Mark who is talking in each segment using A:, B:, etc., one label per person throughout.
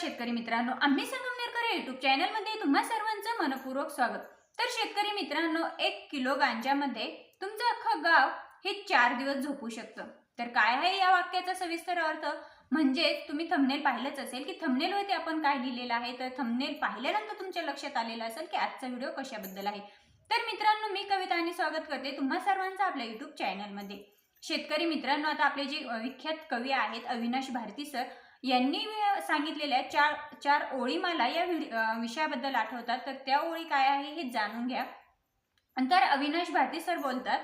A: शेतकरी मित्रांनो आम्ही संगमनेरकर युट्यूब चॅनलमध्ये तुम्हा सर्वांचं मनपूर्वक स्वागत. तर शेतकरी मित्रांनो एक किलो गांजामध्ये तुमचं अख्खं गाव हे चार दिवस झोपू शकतं. तर काय आहे या वाक्याचा सविस्तर अर्थ? म्हणजे तुम्ही थंबनेल पाहिलंच असेल की थंबनेलवरती आपण काय लिहिलेलं आहे? तर थंबनेल पाहिल्यानंतर तुमच्या लक्षात आलेलं असेल की आजचा व्हिडिओ कशाबद्दल आहे. तर मित्रांनो मी कविता आणि स्वागत करते तुम्हा सर्वांचं आपल्या युट्यूब चॅनलमध्ये शेतकरी मित्रांनो आता आपले जे विख्यात कवी आहेत अविनाश भारती सर यांनी सांगितलेल्या चार चार ओळी मला या विषयाबद्दल आठवतात. तर त्या ओळी काय आहे हे जाणून घ्या. नंतर अविनाश भारती सर बोलतात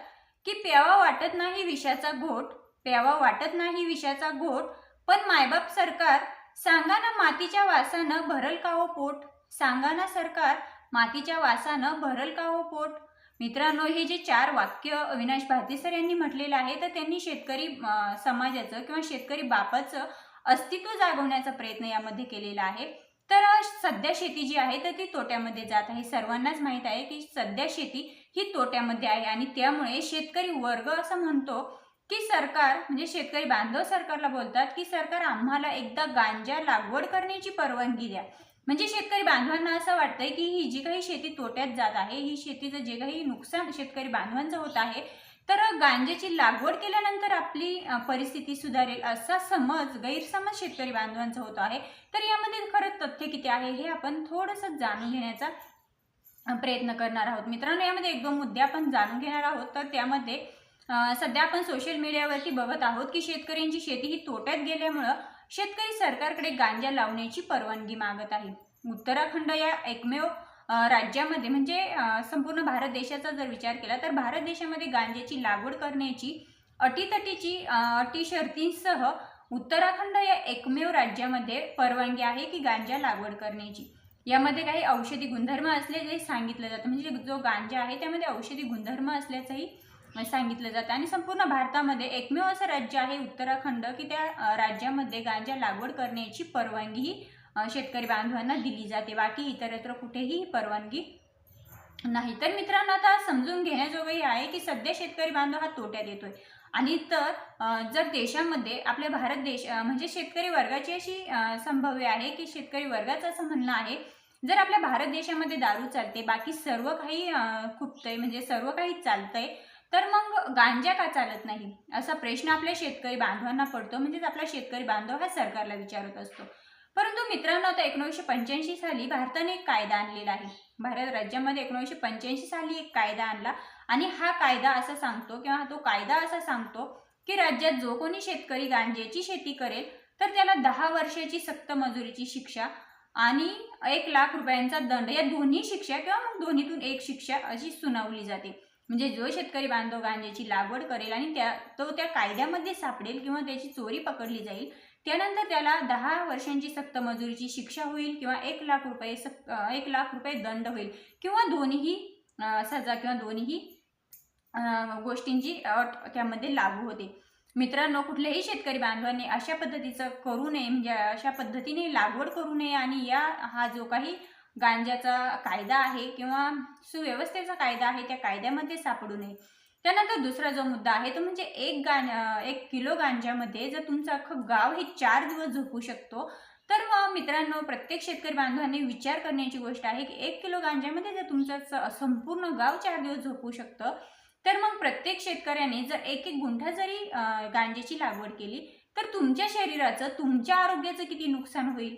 A: की प्यावा वाटत नाही विषाचा घोट प्यावा वाटत नाही विषाचा घोट पण मायबाप सरकार सांगा ना मातीच्या वासानं भरल का हो पोट? सांगा ना सरकार मातीच्या वासानं भरल का हो पोट? मित्रांनो हे जे चार वाक्य अविनाश भारती सर यांनी म्हटलेलं आहे तर त्यांनी शेतकरी समाजाचं किंवा शेतकरी बापाचं अस्तित्व जागवण्याचा प्रयत्न यामध्ये केलेला आहे. तर सध्या शेती जी आहे तर ती तोट्यामध्ये जात आहे. सर्वांनाच माहीत आहे की सध्या शेती ही तोट्यामध्ये आहे आणि त्यामुळे शेतकरी वर्ग असं म्हणतो की सरकार म्हणजे शेतकरी बांधव सरकारला बोलतात की सरकार आम्हाला एकदा गांजा लागवड करण्याची परवानगी द्या. म्हणजे शेतकरी बांधवांना असं वाटतंय की ही जी काही शेती तोट्यात जात आहे ही शेतीचं जे काही नुकसान शेतकरी बांधवांचं होत आहे तर गांजेची लागवड केल्यानंतर आपली परिस्थिती सुधारेल असा समज गैरसमज शेतकरी बांधवांचा होत आहे. तर यामध्ये खरंच तथ्य किती आहे हे आपण थोडंसं जाणून घेण्याचा प्रयत्न करणार आहोत. मित्रांनो यामध्ये एक दोन मुद्दे आपण जाणून घेणार आहोत. तर त्यामध्ये सध्या आपण सोशल मीडियावरती बघत आहोत की शेतकऱ्यांची शेती ही तोट्यात गेल्यामुळं शेतकरी सरकारकडे गांजा लावण्याची परवानगी मागत आहे. उत्तराखंड या एकमेव राज्यामध्ये म्हणजे संपूर्ण भारत देशाचा जर विचार केला तर भारत देशामध्ये गांजेची लागवड करण्याची अटीतटीची अटी शर्तींसह उत्तराखंड या एकमेव राज्यामध्ये परवानगी आहे की गांजा लागवड करण्याची. यामध्ये काही औषधी गुणधर्म असल्याचे सांगितलं जातं. म्हणजे जो गांजा आहे त्यामध्ये औषधी गुणधर्म असल्याचंही सांगितलं जातं. आणि संपूर्ण भारतामध्ये एकमेव असं राज्य आहे उत्तराखंड की त्या राज्यामध्ये गांजा लागवड करण्याची परवानगी ही शेतकरी बांधवांना दिली जाते. बाकी इतरत्र कुठेही परवानगी नाही. तर मित्रांनो आता समजून घेण्याजोगंही आहे की सध्या शेतकरी बांधव हा तोट्यात येतोय. आणि तर जर देशामध्ये आपल्या भारत देश म्हणजे शेतकरी वर्गाची अशी संभाव्य आहे की शेतकरी वर्गाचं असं म्हणणं आहे जर आपल्या भारत देशामध्ये दारू चालते बाकी सर्व काही खुपतंय म्हणजे सर्व काही चालतंय तर मग गांजा का चालत नाही? असा प्रश्न आपल्या शेतकरी बांधवांना पडतो. म्हणजेच आपला शेतकरी बांधव हा सरकारला विचारत असतो. परंतु मित्रांनो आता एकोणीसशे पंच्याऐंशी साली भारताने एक कायदा आणलेला आहे. भारत राज्यामध्ये एकोणीसशे पंच्याऐंशी साली एक कायदा आणला आणि हा कायदा असा सांगतो किंवा तो कायदा असा सांगतो की राज्यात जो कोणी शेतकरी गांजेची शेती करेल तर त्याला दहा वर्षाची सक्त मजुरीची शिक्षा आणि एक लाख रुपयांचा दंड या दोन्ही शिक्षा किंवा मग दोन्हीतून एक शिक्षा अशी सुनावली जाते. म्हणजे जो शेतकरी बांधव गांजेची लागवड करेल आणि त्या तो त्या कायद्यामध्ये सापडेल किंवा त्याची चोरी पकडली जाईल त्यानंतर त्याला दहा वर्षांची सक्त मजुरीची शिक्षा होईल किंवा एक लाख रुपये सक एक लाख रुपये दंड होईल किंवा दोन्ही सजा किंवा दोन्हीही गोष्टींची अट त्यामध्ये लागू होते. मित्रांनो कुठल्याही शेतकरी बांधवांनी अशा पद्धतीचं करू नये म्हणजे अशा पद्धतीने लागवड करू नये आणि या हा जो काही गांजाचा कायदा आहे किंवा सुव्यवस्थेचा कायदा आहे त्या कायद्यामध्ये सापडू नये. त्यानंतर दुसरा जो मुद्दा आहे तो म्हणजे एक गांज एक किलो गांजामध्ये जर तुमचं अख्खं गाव हे चार दिवस झोपू शकतो तर मग मित्रांनो प्रत्येक शेतकरी बांधवांनी विचार करण्याची गोष्ट आहे की एक किलो गांजामध्ये जर तुमचं संपूर्ण गाव चार दिवस झोपू शकतं तर मग प्रत्येक शेतकऱ्याने जर एक एक गुंठा जरी गांजेची लागवड केली तर तुमच्या शरीराचं तुमच्या आरोग्याचं किती नुकसान होईल?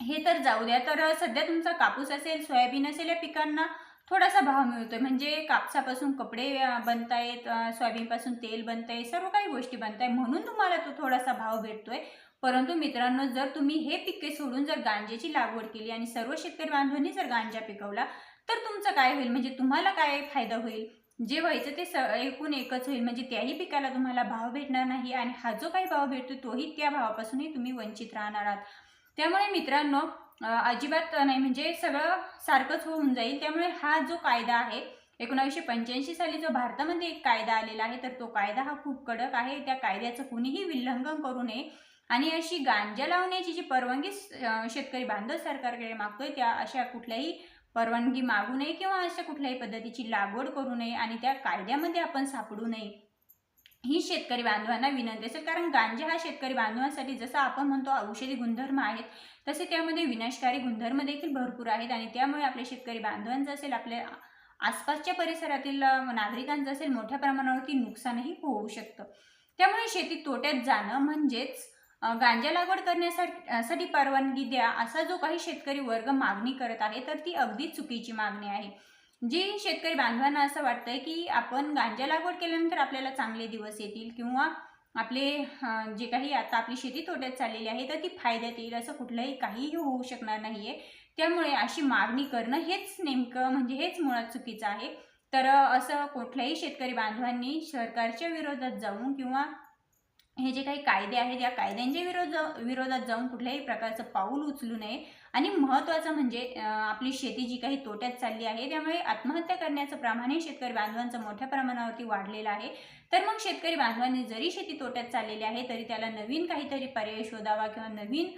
A: हे तर जाऊ द्या. तर सध्या तुमचा कापूस असेल सोयाबीन असेल या पिकांना थोडासा भाव मिळतोय. म्हणजे कापसापासून कपडे बनतायत सोयाबीनपासून तेल बनताय सर्व काही गोष्टी बनताय म्हणून तुम्हाला तो थोडासा भाव भेटतोय. परंतु मित्रांनो जर तुम्ही हे पिके सोडून जर गांजेची लागवड केली आणि सर्व शेतकरी बांधवांनी जर गांजा पिकवला तर तुमचं काय होईल? म्हणजे तुम्हाला काय फायदा होईल? जे व्हायचं ते स एकूण एकच होईल. म्हणजे त्याही पिकाला तुम्हाला भाव भेटणार नाही आणि हा जो काही भाव भेटतो तोही त्या भावापासूनही तुम्ही वंचित राहणार आहात. त्यामुळे मित्रांनो अजिबात नाही म्हणजे सगळं सारखंच होऊन जाईल. त्यामुळे हा जो कायदा आहे एकोणावीसशे पंच्याऐंशी साली जो भारतामध्ये एक कायदा आलेला आहे तर तो कायदा हा खूप कडक आहे. त्या कायद्याचं कुणीही विल्लंघन करू नये. आणि अशी गांजा लावण्याची जी परवानगी शेतकरी बांधव सरकारकडे मागतोय त्या अशा कुठल्याही परवानगी मागू नये किंवा अशा कुठल्याही पद्धतीची लागवड करू नये आणि त्या कायद्यामध्ये आपण सापडू नये. ही शेतकरी बांधवांना विनंती असेल. कारण गांजा हा शेतकरी बांधवांसाठी जसं आपण म्हणतो औषधी गुणधर्म आहेत तसे त्यामध्ये विनाशकारी गुणधर्म देखील भरपूर आहेत. आणि त्यामुळे आपल्या शेतकरी बांधवांचं असेल आपल्या आसपासच्या परिसरातील नागरिकांचं असेल मोठ्या प्रमाणावरती नुकसानही होऊ शकतं. त्यामुळे शेती तोट्यात जाणं म्हणजेच गांजा लागवड करण्यासाठी साठी परवानगी द्या असा जो काही शेतकरी वर्ग मागणी करत आहे तर ती अगदी चुकीची मागणी आहे. जी शेतकरी बांधवांना असं वाटतंय की आपण गांजा लागवड केल्यानंतर आपल्याला चांगले दिवस येतील किंवा आपले जे काही आता आपली शेती तोट्यात चाललेली आहे तर ती फायद्यात येईल असं कुठलंही काहीही होऊ शकणार नाही आहे त्यामुळे अशी मागणी करणं हेच नेमकं म्हणजे हेच मुळात चुकीचं आहे. तर असं कुठल्याही शेतकरी बांधवांनी सरकारच्या विरोधात जाऊन किंवा हे जे काही कायदे आहेत या कायद्यांच्या विरोध विरोधात जाऊन कुठल्याही प्रकारचं पाऊल उचलू नये. आणि महत्त्वाचं म्हणजे आपली शेती जी काही तोट्यात चालली आहे त्यामुळे आत्महत्या करण्याचं प्रमाण हे शेतकरी बांधवांचं मोठ्या प्रमाणावरती वाढलेलं आहे. तर मग शेतकरी बांधवांनी जरी शेती तोट्यात चाललेली आहे तरी त्याला नवीन काहीतरी पर्याय शोधावा किंवा नवीन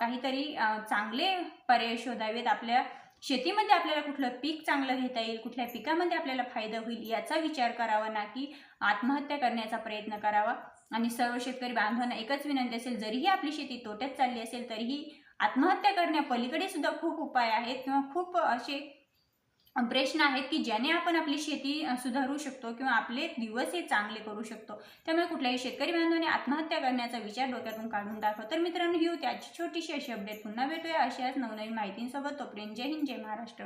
A: काहीतरी चांगले पर्याय शोधावेत आपल्या शेतीमध्ये आपल्याला कुठलं पीक चांगलं घेता येईल कुठल्या पिकामध्ये आपल्याला फायदा होईल याचा विचार करावा ना की आत्महत्या करण्याचा प्रयत्न करावा. आणि सर्व शेतकरी बांधवांना एकच विनंती असेल जरीही आपली शेती तोट्यात चालली असेल तरीही आत्महत्या करण्यापलीकडे सुद्धा खूप उपाय आहेत किंवा खूप असे प्रश्न आहेत की ज्याने आपण आपली शेती सुधारू शकतो किंवा आपले दिवस हे चांगले करू शकतो त्यामुळे कुठल्याही शेतकरी बांधवाने आत्महत्या करण्याचा विचार डोक्यातून काढून टाकतो तर मित्रांनो ही होती आजची छोटीशी अशी अपडेट पुन्हा भेटूया अशाच नवनवीन माहितींसोबत. तोपर्यंत जय हिंद जय महाराष्ट्र.